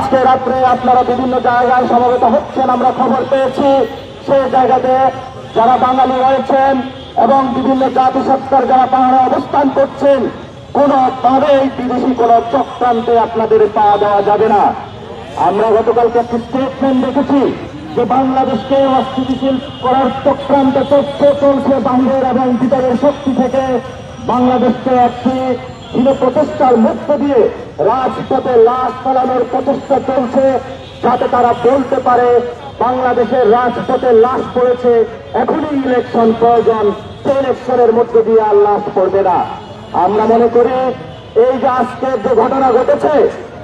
আজকে রাত্রে আপনারা বিভিন্ন জায়গায় সমবেত হচ্ছেন, আমরা খবর পেয়েছি। সেই জায়গাতে যারা বাঙালি রয়েছেন এবং বিভিন্ন জাতিসত্তার যারা পাহাড়ে অবস্থান করছেন, কোনোভাবেই বিদেশি কোন চক্রান্তে আপনাদের পা দেওয়া যাবে না। আমরা গতকালকে একটি স্টেটমেন্ট দেখেছি যে বাংলাদেশকে অস্থিতিশীল করার চক্রান্ত তথ্য চলছে বাহিরের এবং ভিতরের শক্তি থেকে। বাংলাদেশকে একটি হীন প্রচেষ্টার মধ্য দিয়ে রাজপথে লাশ ফেলানোর প্রচেষ্টা চলছে যাতে তারা বলতে পারে বাংলাদেশের রাজপথে লাশ পড়েছে, এখনই ইলেকশন প্রয়োজন, সেই ইলেকশনের মধ্য দিয়ে আর লাশ পড়বে না। আমরা মনে করি এই যে আজকের যে ঘটনা ঘটেছে,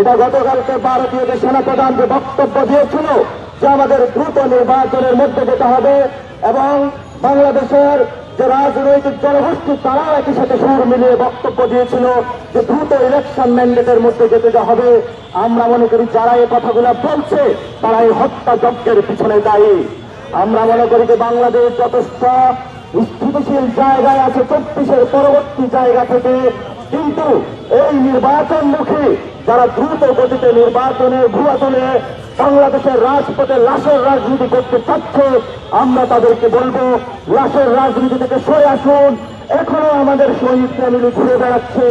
এটা গতকালকে ভারতীয় যে সেনাপ্রধান যে বক্তব্য দিয়েছিল যে আমাদের দ্রুত নির্বাচনের মধ্যে যেতে হবে এবং বাংলাদেশের যে রাজনৈতিক জনগোষ্ঠী তারাও একই সাথে সুর মিলিয়ে বক্তব্য দিয়েছিল যে দ্রুত ইলেকশন ম্যান্ডেটের মধ্যে যেতে হবে। আমরা মনে করি যারা এই কথাগুলো বলছে তারা এই হত্যা যজ্ঞের পিছনে দায়ী। আমরা মনে করি যে বাংলাদেশ যথেষ্ট স্থিতিশীল জায়গায় আছে, চব্বিশের পরবর্তী জায়গা থেকে। কিন্তু এই নির্বাচনমুখী যারা দ্রুত গতিতে নির্বাচনের ভুয়া বাংলাদেশের রাজপথে লাশের রাজনীতি করতে চাচ্ছে আমরা তাদেরকে বলব, লাশের রাজনীতি থেকে সরে আসুন। এখনও আমাদের শহীদ ফ্যামিলি ঘুরে বেড়াচ্ছে,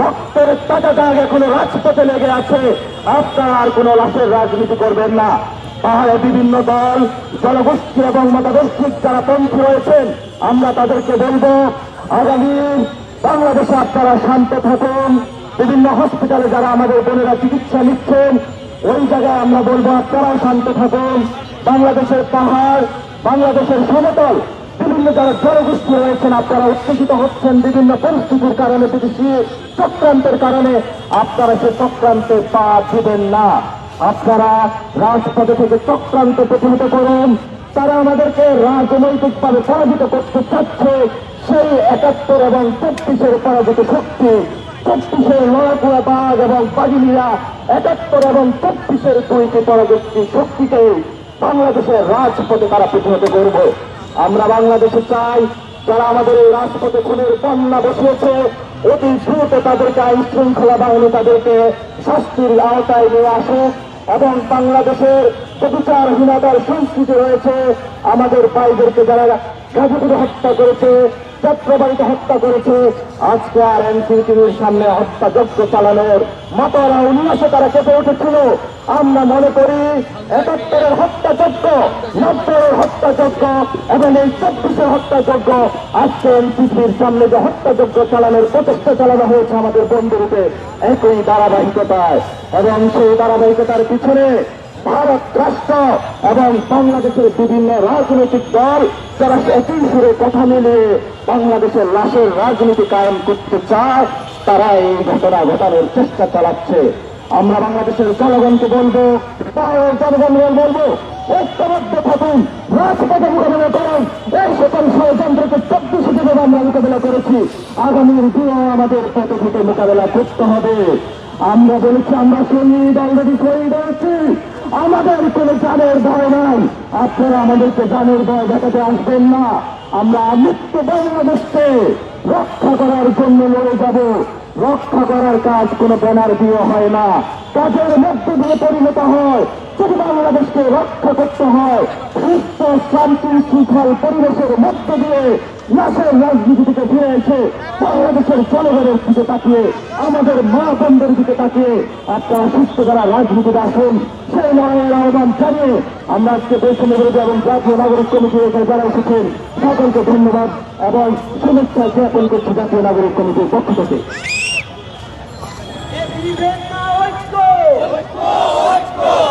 রক্তের টাকা দাগ এখনও রাজপথে লেগে আছে। আপনারা আর কোনো লাশের রাজনীতি করবেন না। পাহাড়ে বিভিন্ন দল, জনগোষ্ঠী এবং মতাদর্শিক যারা পন্থী রয়েছেন, আমরা তাদেরকে বলব, আগামী বাংলাদেশে আপনারা শান্ত থাকুন। বিভিন্ন হসপিটালে যারা আমাদের বোনেরা চিকিৎসা নিচ্ছেন ওই জায়গায় আমরা বলব আপনারাও শান্ত থাকুন। বাংলাদেশের পাহাড়, বাংলাদেশের সমতল, বিভিন্ন যারা জনগোষ্ঠী রয়েছেন, আপনারা উত্তেজিত হচ্ছেন বিভিন্ন পরিস্থিতির কারণে, বিদেশি চক্রান্তের কারণে। আপনারা সে চক্রান্তে পা দিবেন না। আপনারা রাজপথে থেকে চক্রান্ত প্রচলিত করুন। তারা আমাদেরকে রাজনৈতিকভাবে পরাজিত করতে চাচ্ছে। সেই একাত্তর এবং চব্বিশের পরাজিত শক্তি চব্বিশের লড়াকুড়া বাঘ এবং বাগিনীরা একাত্তর এবং চব্বিশের দুইটি পরবর্তী শক্তিকে বাংলাদেশের রাজপথে তারা প্রতিহত করবে। আমরা বাংলাদেশে চাই যারা আমাদের এই রাজপথে খুনের বন্যা বসিয়েছে, অতি দ্রুত তাদেরকে আইন শৃঙ্খলা বাহিনী তাদেরকে শাস্তির আওতায় নিয়ে আসে এবং বাংলাদেশের যে বিচারহীনতার সংস্কৃতি রয়েছে, আমাদের ভাইদেরকে যারা গাজীপুরে হত্যা করেছে চট্টবাড়িতে হত্যা করেছে। আজকে আর এনসিটিভির সামনে হত্যাযজ্ঞ চালানোর মাতারা উল্লাসে তারা কেঁপে উঠেছিল। আমরা মনে করি একাত্তরের হত্যাযজ্ঞ নব্বইয়ের হত্যাযজ্ঞ এবং এই চব্বিশের হত্যাযজ্ঞ আজকে এনসিপির সামনে যে হত্যাযজ্ঞ চালানোর প্রচেষ্টা চালানো হয়েছে আমাদের বন্ধুরূপে, একই ধারাবাহিকতায় এবং সেই ধারাবাহিকতার পিছনে ভারত রাষ্ট্র এবং বাংলাদেশের বিভিন্ন রাজনৈতিক দল যারা একই সুরে কথা মিলিয়ে বাংলাদেশের লাশের রাজনীতি কায়েম করতে চায় তারা এই ঘটনা ঘটানোর চেষ্টা চালাচ্ছে। আমরা বাংলাদেশের জনগণকে বলব পাহাড়ের জনগণকে বলব, ঐক্যবদ্ধ থাকুন, রাজপথে মোকাবেলা করুন। এই সকল ষড়যন্ত্রকে চব্বিশে থেকে আমরা মোকাবেলা করেছি। আগামীর দিনেও আমাদের পথ থেকে মোকাবেলা করতে হবে। আমরা বলেছি, আমরা শহীদ অলরেডি শহীদ হয়েছি আমাদের কোনো জানের ভয় নাই। আপনারা আমাদেরকে জানের ভয় দেখাতে আসবেন না। আমরা মুক্ত বাংলাদেশকে রক্ষা করার জন্য লড়ে যাব। রক্ষা করার কাজ কোনো ব্যানার দিয়ে হয় না। কাজের মধ্যে দিয়ে পরিণত হয়। যদি বাংলাদেশকে রক্ষা করতে হয়। সুস্থ, শান্তি শৃঙ্খল পরিবেশের মধ্য দিয়ে নাসের রাজনীতি থেকে ফিরে এসে বাংলাদেশের জনগণের দিকে তাকিয়ে, আমাদের মা বন্ধের দিকে তাকিয়ে আপনারা সুস্থ যারা রাজনীতিতে আসুন, সেই লড়াইয়ের আহ্বান জানিয়ে আমরা আজকে বৈষম্য বিরোধী এবং জাতীয় নাগরিক কমিটির এখানে যারা এসেছেন, সকলকে ধন্যবাদ এবং শুভেচ্ছা জ্ঞাপন করছি জাতীয় নাগরিক কমিটির পক্ষ থেকে। বিভেদ না ঐক্য! বিভেদ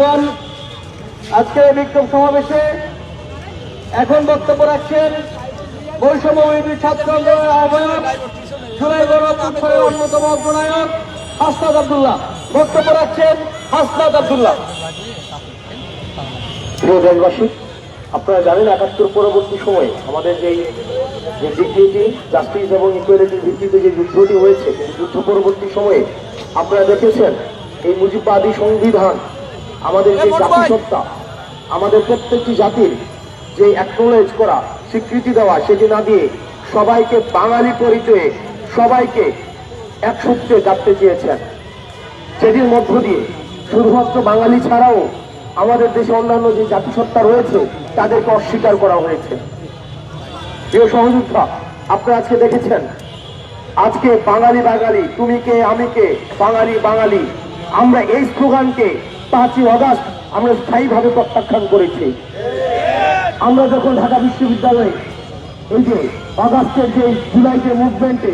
বন্ধুগণ আজকে বিক্ষোভ সমাবেশে এখন বক্তব্য রাখছেন বৈষম্য ছাত্র আহ্বায়ক, জুলাই গণপুত্রের অন্যতম অগ্রনায়ক হাসনাদ আবদুল্লাহ। বক্তব্য রাখছেন হাসনাদ আবদুল্লাহ। প্রিয় দেশবাসী, আপনারা জানেন একাত্তর পরবর্তী সময়ে আমাদের যেই যে ডিগনিটি জাস্টিস এবং ইকুয়ালিটির ভিত্তিতে যে যুদ্ধটি হয়েছে যুদ্ধ পরবর্তী সময়ে আপনারা দেখেছেন এই মুজিবাদী সংবিধান আমাদের যে জাতিসত্তা আমাদের প্রত্যেকটি জাতির যে অ্যাকনোলেজ করা স্বীকৃতি দেওয়া সেটি না দিয়ে সবাইকে বাঙালি পরিচয়ে সবাইকে এক সূত্রে গাঁথতে চেয়েছেন। সেটির মধ্য দিয়ে শুধুমাত্র বাঙালি ছাড়াও আমাদের দেশে অন্যান্য যে জাতিসত্তা রয়েছে তাদেরকে অস্বীকার করা হয়েছে। প্রিয় সহযোদ্ধা আপনারা আজকে দেখেছেন আজকে বাঙালি বাঙালি তুমি কে আমি কে বাঙালি বাঙালি আমরা এই স্লোগানকে পাঁচই অগাস্ট আমরা স্থায়ীভাবে প্রত্যাখ্যান করেছি। আমরা যখন ঢাকা বিশ্ববিদ্যালয়ে এই যে অগাস্টের যে জুলাই যে মুভমেন্টে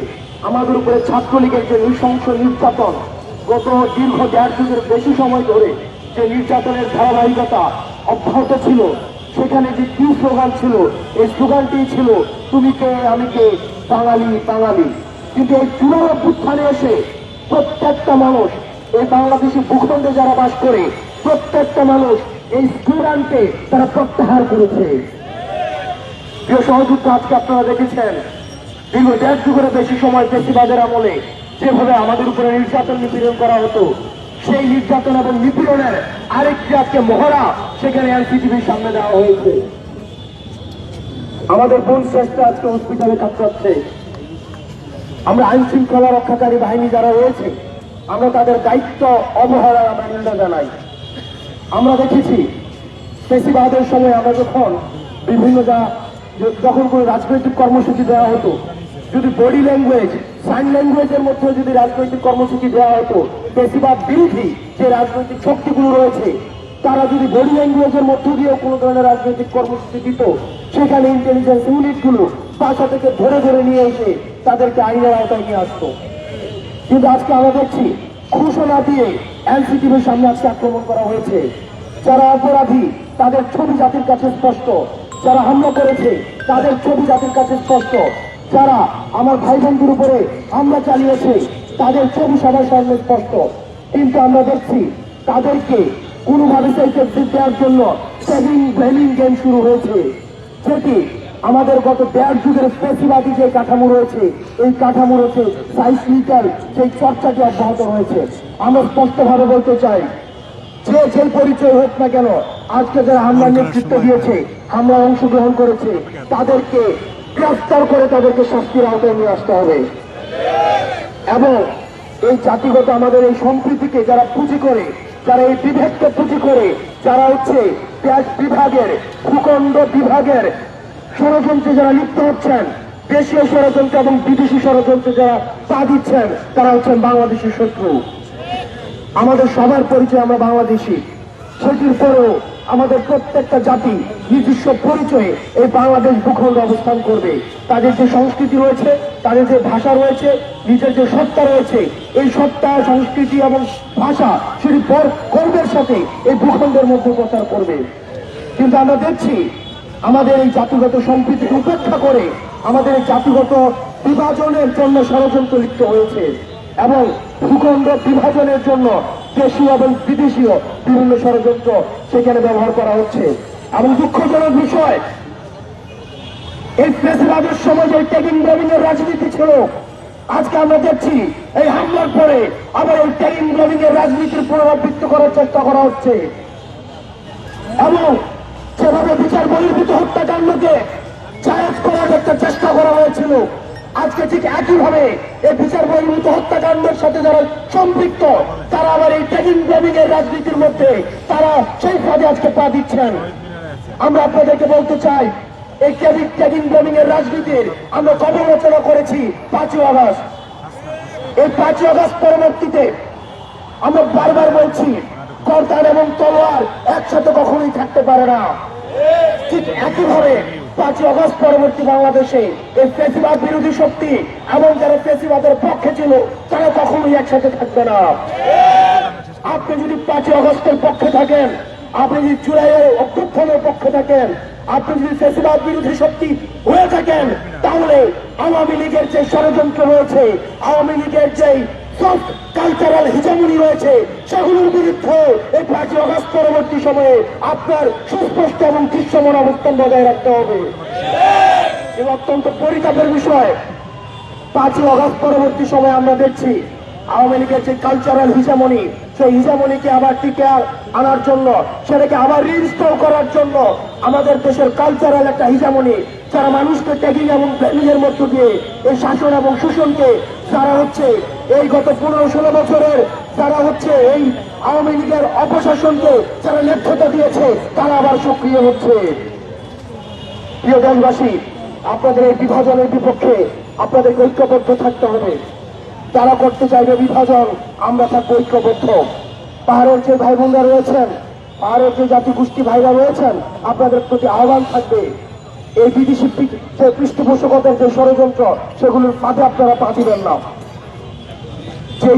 আমাদের উপরে ছাত্রলীগের যে নৃশংস নির্যাতন, গত দীর্ঘ দেড় যুগের বেশি সময় ধরে যে নির্যাতনের ধারাবাহিকতা অব্যাহত ছিল, সেখানে যে কি স্লোগান ছিল, এই স্লোগানটি ছিল, তুমি কে, আমি কে, বাঙালি বাঙালি। কিন্তু এই চূড়া অভ্যুত্থানে এসে প্রত্যেকটা মানুষ এই বাংলাদেশি ভূখণ্ডে যারা বাস করে, প্রত্যেকটা মানুষ এই স্লোগানকে তারা প্রত্যাহার করেছে। প্রিয় সহযুদ্ধ আজকে আপনারা দেখেছেন, দীর্ঘ দেড় যুগের বেশি সময় বেশিবাদের আমলে যেভাবে আমাদের উপরে নির্যাতন নিপীড়ন করা হতো, সেই নির্যাতন এবং নিপীড়নের আরেকটি আজকে মহড়া সেখানে এনসিটিভির সামনে দেওয়া হয়েছে। আমাদের বোন শ্রেষ্ঠ আজকে হসপিটালে কাতরাচ্ছে আমরা আইন শৃঙ্খলা রক্ষাকারী বাহিনী যারা রয়েছে আমরা তাদের দায়িত্ব, অবহেলার আমরা নিন্দা জানাই। আমরা দেখেছি পেশিবাদের সময় আমরা যখন বিভিন্ন যা যখন কোনো রাজনৈতিক কর্মসূচি দেওয়া হতো, যদি বডি ল্যাঙ্গুয়েজ, সাইন ল্যাঙ্গুয়েজের মধ্যে যদি রাজনৈতিক কর্মসূচি দেওয়া হতো পেশিবাদ বিরোধী যে রাজনৈতিক শক্তিগুলো রয়েছে, তারা যদি বডি ল্যাঙ্গুয়েজের মধ্য দিয়েও কোনো ধরনের রাজনৈতিক কর্মসূচি দিত, সেখানে ইন্টেলিজেন্স ইউনিটগুলো বাসা থেকে ধরে ধরে নিয়ে এসে তাদেরকে আইনের আওতায় নিয়ে আসতো। কিন্তু আজকে আমরা দেখছি ঘোষণা দিয়ে এনসিটিভির সামনে আজকে আক্রমণ করা হয়েছে। যারা অপরাধী, তাদের ছবি জাতির কাছে স্পষ্ট। যারা হামলা করেছে, তাদের ছবি জাতির কাছে স্পষ্ট। যারা আমার ভাই বোনদের উপরে হামলা চালিয়েছে, তাদের ছবি সবার সামনে স্পষ্ট। কিন্তু আমরা দেখছি তাদেরকে কোনোভাবে সেই দেওয়ার জন্য সেভিং ব্লেমিং গেম শুরু হয়েছে। যেটি আমাদের গত দেড় যুগের স্পেসিবাদী যে কাঠামো রয়েছে এই কাঠামো রয়েছে সাইসমিক্যাল সেই চর্চাটি অব্যাহত রয়েছে। আমরা স্পষ্টভাবে বলতে চাই যে যে পরিচয় হোক না কেন আজকে যারা হামলার নেতৃত্ব দিয়েছে হামলার অংশগ্রহণ করেছে তাদেরকে গ্রেফতার করে তাদেরকে শাস্তির আওতায় নিয়ে আসতে হবে। এবং এই জাতিগত আমাদের এই সম্প্রীতিকে যারা পুঁজি করে যারা এই বিভেদকে পুঁজি করে যারা হচ্ছে বিভাগের ভূখণ্ড বিভাগের ষড়যন্ত্রে যারা লিপ্ত হচ্ছেন, দেশীয় ষড়যন্ত্র এবং বিদেশি ষড়যন্ত্রে যারা পা দিচ্ছেন, তারা হচ্ছেন বাংলাদেশের শত্রু। আমাদের সবার পরিচয় আমরা বাংলাদেশি। সেটির পরেও আমাদের প্রত্যেকটা জাতি নিজস্ব পরিচয়ে এই বাংলাদেশ ভূখণ্ড অবস্থান করবে। তাদের যে সংস্কৃতি রয়েছে, তাদের যে ভাষা রয়েছে, নিজের যে সত্তা রয়েছে, এই সত্তা, সংস্কৃতি এবং ভাষা সেটি পর গর্বের সাথে এই ভূখণ্ডের মধ্যে প্রচার করবে। কিন্তু আমরা দেখছি আমাদের এই জাতিগত সম্প্রীতিকে উপেক্ষা করে আমাদের জাতিগত বিভাজনের জন্য ষড়যন্ত্র লিপ্ত হয়েছে এবং ভূখণ্ড বিভাজনের জন্য দেশীয় এবং বিদেশীয় বিভিন্ন ষড়যন্ত্র সেখানে ব্যবহার করা হচ্ছে। এবং দুঃখজনক বিষয়, এই প্রেসিডেন্টের সময় যে টেকিং এর রাজনীতি ছিল। আজকে আমরা দেখছি এই হামলার পরে আবার এই টেকিং এর রাজনীতির পুনরাবৃত্ত করার চেষ্টা করা হচ্ছে। এবং যেভাবে বিচার বহির্ভূত হত্যাকাণ্ডকে জায়াজ করার একটা চেষ্টা করা হয়েছিল, আজকে ঠিক একইভাবে এই বিচার বহির্ভূত হত্যাকাণ্ডের সাথে যারা সম্পৃক্ত, তারা আবার এই টেকিং ব্লেমিং এর রাজনীতির মধ্যে, তারা সেই ফাঁদে আজকে পা দিচ্ছেন। আমরা আপনাদেরকে বলতে চাই, এই টেকিং টেকিং ব্লেমিং এর রাজনীতির আমরা কবে রচনা করেছি? পাঁচই আগস্ট। এই পাঁচই আগস্ট পরবর্তীতে আমরা বারবার বলছি কখনোই থাকতে পারে না। ঠিক একইভাবে পাঁচই অগস্ট পরবর্তী বাংলাদেশে এই ফেসিবাদ বিরোধী শক্তি এবং যারা ফেসিবাদের পক্ষে ছিল, তারা কখনোই একসাথে থাকবে না। আপনি যদি পাঁচই অগস্টের পক্ষে থাকেন, আপনি যদি জুলাইয়ের অভ্যুত্থানের পক্ষে থাকেন, আপনি যদি ফেসিবাদ বিরোধী শক্তি হয়ে থাকেন, তাহলে আওয়ামী লীগের যে ষড়যন্ত্র রয়েছে, আওয়ামী লীগের যেই সফট কালচারাল হিজামনি রয়েছে, সেগুলোর বিরুদ্ধে এই পাঁচই অগস্ট পরবর্তী সময়ে আপনার সুস্পষ্ট এবং দৃশ্যমান অবস্থান বজায় রাখতে হবে। এবং অত্যন্ত পরিতাপের বিষয়, পাঁচই অগস্ট পরবর্তী সময়ে আমরা দেখছি, আওয়ামী লীগের যে কালচারাল হিজামনি সেই হিজামনিকে আবার টিকে আনার জন্য, সেটাকে আবার রিস্টোর করার জন্য আমাদের দেশের কালচারাল একটা হিজামনি যারা মানুষকে ট্যাগিং এবং প্ল্যানিংয়ের মধ্য দিয়ে এই শাসন এবং শোষণকে যারা হচ্ছে এই গত পনেরো ষোলো বছরের যারা হচ্ছে এই আওয়ামী লীগের অপশাসনকে যারা নেতৃত্ব দিয়েছে, তারা আবার সক্রিয় হচ্ছে। প্রিয় দেশবাসী, আপনাদের এই বিভাজনের বিপক্ষে আপনাদেরকে ঐক্যবদ্ধ থাকতে হবে। যারা করতে চাইবে বিভাজন, আমরা থাকব ঐক্যবদ্ধ। পাহাড়ের যে ভাই বোনরা রয়েছেন, পাহাড়ের যে জাতি গোষ্ঠী ভাইরা রয়েছেন, আপনাদের প্রতি আহ্বান থাকবে। এই বিদেশি পৃষ্ঠপোষকতার যে ষড়যন্ত্র, সেগুলোর ফাঁদে আপনারা পা দিবেন না। যে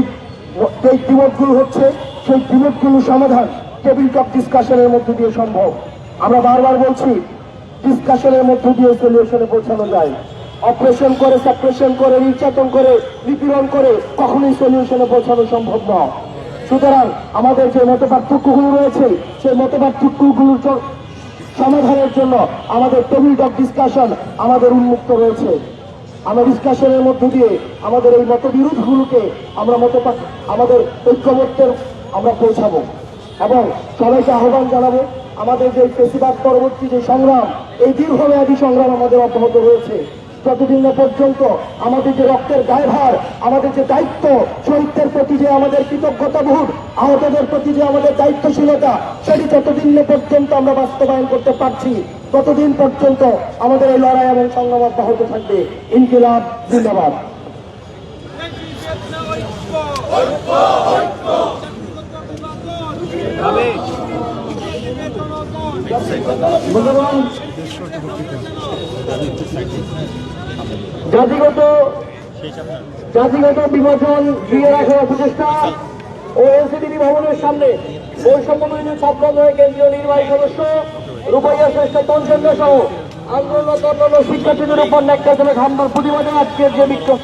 যে বিমতগুলো হচ্ছে, সেই বিমতগুলো সমাধান টেবিল টপ ডিসকাশনের মধ্যে দিয়ে সম্ভব। আমরা বারবার বলছি, ডিসকাশনের মধ্য দিয়ে সলিউশনে পৌঁছানো যায়। অপারেশন করে, সাপ্রেশন করে, নির্যাতন করে, নিপীড়ন করে, কখনোই সলিউশনে পৌঁছানো সম্ভব নয় সুতরাং আমাদের যে মত পার্থক্যগুলো রয়েছে, সেই মত পার্থক্যগুলোর সমাধানের জন্য আমাদের টেবিল টপ ডিসকাশন আমাদের উন্মুক্ত রয়েছে। আমরা ডিসকাশনের মধ্য দিয়ে আমাদের এই মতবিরোধগুলোকে আমরা মত আমাদের ঐক্যমত্যের আমরা পৌঁছাবো। এবং সবাইকে আহ্বান জানাব, আমাদের যে পেশিবাদ পরবর্তী যে সংগ্রাম, এই দীর্ঘমেয়াদী সংগ্রাম আমাদের অব্যাহত রয়েছে। যতদিন না পর্যন্ত আমাদের যে রক্তের দায়ভার আমাদের যে দায়িত্ব শহীদদের প্রতি যে আমাদের কৃতজ্ঞতা কৃতজ্ঞতাবোধ আহতদের প্রতি যে আমাদের দায়িত্বশীলতা সেটি যতদিন না পর্যন্ত আমরা বাস্তবায়ন করতে পারছি ততদিন পর্যন্ত আমাদের এই লড়াই এবং সংগ্রাম অব্যাহত থাকবে। ইনকিলাব জিন্দাবাদ। বন্ধুগণ, জাতিগত জাতিগত বিভাজন দিয়ে রাখার প্রচেষ্টা ও এনসিডিবি ভবনের সামনে বৈষম্য বিরোধী ছাত্র আন্দোলনের কেন্দ্রীয় নির্বাহী সদস্য রূপাইয়া শ্রেষ্ঠ তঞ্চন্দ্র সহ আন্দোলনরত শিক্ষার্থীদের উপর ন্যাক্কারজনক হামলার প্রতিবাদে আজকের যে বিক্ষোভ